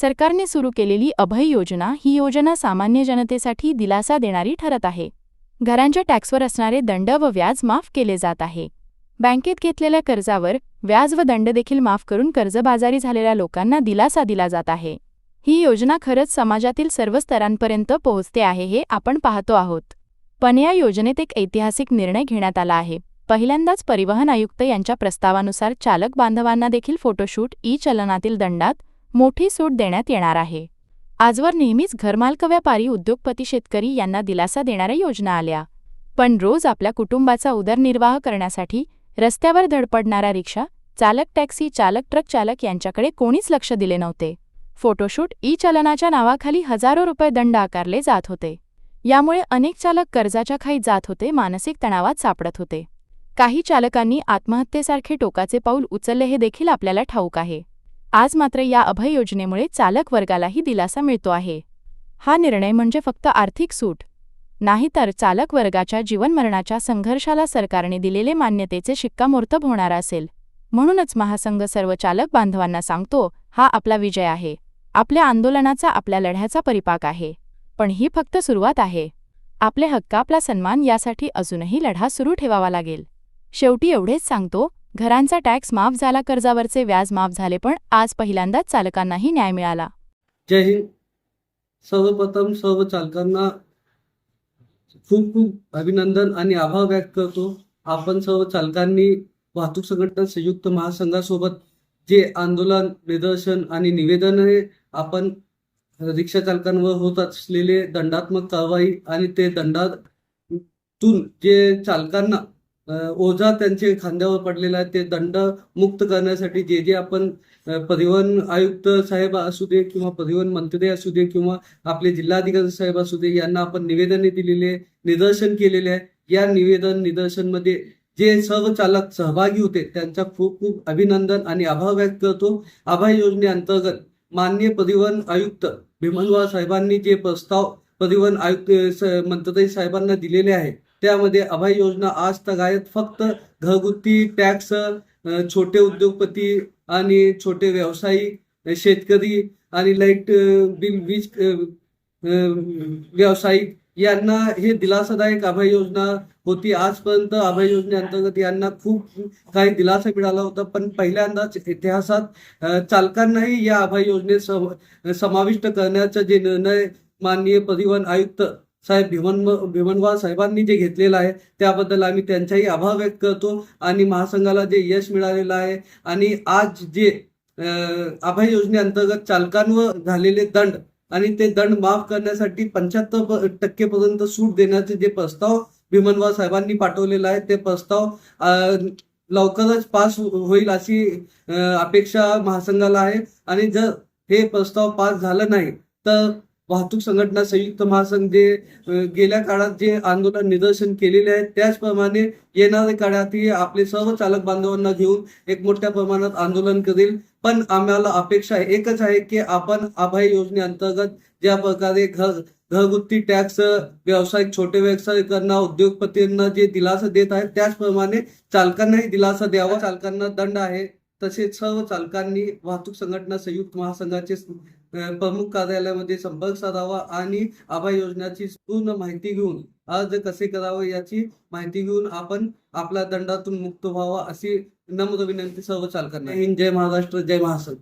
सरकारने सुरू केलेली अभय योजना ही योजना सामान्य जनतेसाठी दिलासा देणारी ठरत आहे. घरांच्या टॅक्सवर असणारे दंड व व्याज माफ केले जात आहे. बँकेत घेतलेल्या कर्जावर व्याज व दंड देखील माफ करून कर्जबाजारी झालेल्या लोकांना दिलासा दिला जात आहे. ही योजना खरंच समाजातील सर्व स्तरांपर्यंत पोहोचते आहे हे आपण पाहतो आहोत. पण या योजनेत एक ऐतिहासिक निर्णय घेण्यात आला आहे. पहिल्यांदाच परिवहन आयुक्त यांच्या प्रस्तावानुसार चालक बांधवांना देखील फोटोशूट ई चलनातील दंडात मोठी सूट देण्यात येणार आहे. आजवर नेहमीच घरमालक व्यापारी उद्योगपती शेतकरी यांना दिलासा देणाऱ्या योजना आल्या. पण रोज आपल्या कुटुंबाचा उदरनिर्वाह करण्यासाठी रस्त्यावर धडपडणारा रिक्षा चालक टॅक्सी चालक ट्रक चालक यांच्याकडे कोणीच लक्ष दिले नव्हते. फोटोशूट ई चलनाच्या नावाखाली हजारो रुपये दंड आकारले जात होते. यामुळे अनेक चालक कर्जाच्या खाईत जात होते मानसिक तणावात सापडत होते. काही चालकांनी आत्महत्येसारखे टोकाचे पाऊल उचलले हे देखील आपल्याला ठाऊक आहे. आज मात्र या अभय योजनेमुळे चालक वर्गालाही दिलासा मिळतो आहे. हा निर्णय म्हणजे फक्त आर्थिक सूट. नाही तर चालक वर्गाच्या जीवनमरणाच्या संघर्षाला सरकारने दिलेले मान्यतेचे शिक्कामोर्तब होणार असेल. म्हणूनच महासंघ सर्व चालक बांधवांना सांगतो हा आपला विजय आहे. आपल्या आंदोलनाचा आपल्या लढ्याचा परिपाक आहे. पण ही फक्त सुरुवात आहे. आपले हक्क आपला सन्मान यासाठी अजूनही लढा सुरू ठेवावा लागेल. शेवटी एवढेच सांगतो घरांचा टॅक्स माफ झाला कर्जावरचे व्याज माफ झाले पण आज पहिल्यांदाच चालकांनाही न्याय मिळाला. जय हिंद. सर्वप्रथम सर्व चालकांना खूप खूप अभिनंदन आणि आभार व्यक्त करतो. आपण सर्व चालकांनी वाहतूक संघटना संयुक्त महासंघासोबत जे आंदोलन निदर्शन आणि निवेदन हे आपण रिक्षा चालकांवर होत असलेले दंडात्मक कारवाई आणि ते दंडातून जे चालकांना ओझा त्यांचे खांद्यावर पडलेला आहे. ते दंड मुक्त करण्यासाठी जे जे आपण परिवहन आयुक्त साहेब असू दे किंवा परिवहन मंत्री असू दे किंवा आपले जिल्हाधिकारी साहेब असू दे यांना आपण निवेदने दिलेले आहे, निदर्शन केलेले आहे. या निवेदन निदर्शनमध्ये जे सर्व चालक सहभागी होते त्यांचा खूप खूप अभिनंदन आणि आभार व्यक्त करतो. आभार योजनेअंतर्गत माननीय परिवहन आयुक्त भीमनवार साहेबांनी जे प्रस्ताव परिवहन आयुक्त स- मंत्री साहेबांना दिलेले आहे त्यामध्ये अभय योजना आज तगायत फक्त घरगुती टॅक्स छोटे उद्योगपती आणि छोटे व्यावसायिक शेतकरी आणि लाइट बिल वीज व्यावसायिक यांना हे दिलासादायक अभय योजना होती. आजपर्यंत अभय योजनेअंतर्गत यांना खूप काही दिलासा मिळाला होता. पण पहिल्यांदाच इतिहासात चालकांनाही या अभय योजनेत सम- समाविष्ट करण्याचा जे निर्णय माननीय परिवहन आयुक्त साहेब भीमन भीमनवार साहेबांनी जे घेतलेलं आहे त्याबद्दल आम्ही त्यांचाही आभार व्यक्त करतो आणि महासंघाला जे यश मिळालेलं आहे आणि आज जे आभा अभय योजनेअंतर्गत चालकांवर झालेले दंड आणि ते दंड माफ करण्यासाठी पंच्याहत्तर टक्के पर्यंत सूट देण्याचे जे प्रस्ताव भीमनवार साहेबांनी पाठवलेला आहे ते प्रस्ताव लवकरच पास होईल अशी अपेक्षा महासंघाला आहे आणि जर हे प्रस्ताव पास झालं नाही तर वाहतूक संघटना संयुक्त महासंघ जे गेल्या काळात जे आंदोलन निदर्शन केलेले आहे त्याचप्रमाणे येणाऱ्या काळातही आपले सर्व चालक बांधवांना घेऊन एक मोठ्या प्रमाणात आंदोलन करेल. पण आम्हाला अपेक्षा एकच आहे की आपण अभय योजनेअंतर्गत ज्या प्रकारे घर घरगुती टॅक्स व्यावसायिक छोटे व्यवसायिकांना उद्योगपतींना जे दिलासा देत आहेत त्याचप्रमाणे चालकांनाही दिलासा द्यावा. चालकांना दंड आहे. तसेच सर्व चालकांनी वाहतूक संघटना संयुक्त महासंघाचे प्रमुख कार्यालयामध्ये संपर्क साधावा आणि आभा योजनाची पूर्ण माहिती घेऊन अर्ज कसे करावे याची माहिती घेऊन आपण आपल्या दंडातून मुक्त व्हावा अशी नम्र विनंती सर्व चालकांना हिंद जय महाराष्ट्र जय महासंघ.